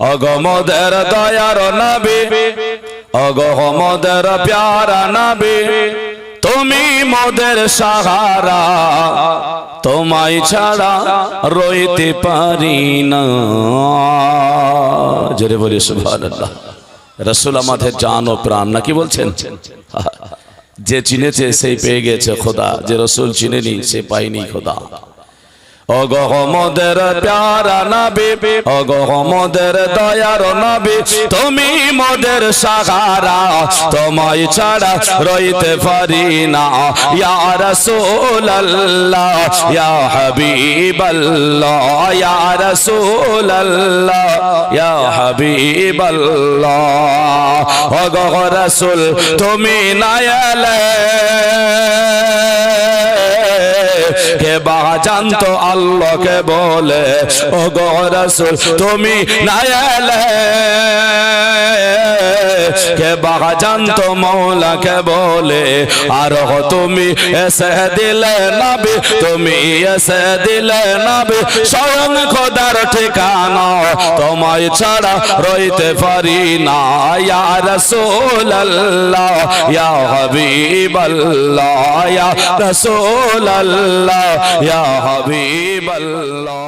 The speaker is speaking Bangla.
অগমদের দয়ার নবী অগমদের প্যারা নবী, তুমি মোদের সাহারা, তোমায় ছাড়া রইতে পারি না। জোরে বলি, সুবহানাল্লাহ। রসুল আমাদের জান ও প্রাণ নাকি বলছেন? যে চিনেছে সেই পেয়ে গেছে খোদা, যে রসুল চিনেনি, সে পায়নি খোদা। অগহমদের প্যারা নবী অগহমদের দয়ার নবী, তুমি মোদের সাহারা, তোমায় ছাড়া রইতে পারি না। ইয়া রাসূলুল্লাহ, ইয়া হাবিবাল্লাহ, ইয়া রাসূলুল্লাহ, ইয়া হাবিবাল্লাহ। অগহ রাসূল, তুমি না জানতো আল্লাহকে বলে ও গো রাসূল তুমি না এলে কে জানতো মৌলাকে বলে, আর তুমি এসে দিলে নবী, তুমি এসে দিলে নবী, স্বয়ং খোদার ঠিকানা, তোমায় ছাড়া রইতে পারি না, ইয়া রাসূলুল্লাহ, ইয়া হাবিবাল্লাহ, ইয়া রাসূলুল্লাহ, ইয়া হাবিবাল্লাহ।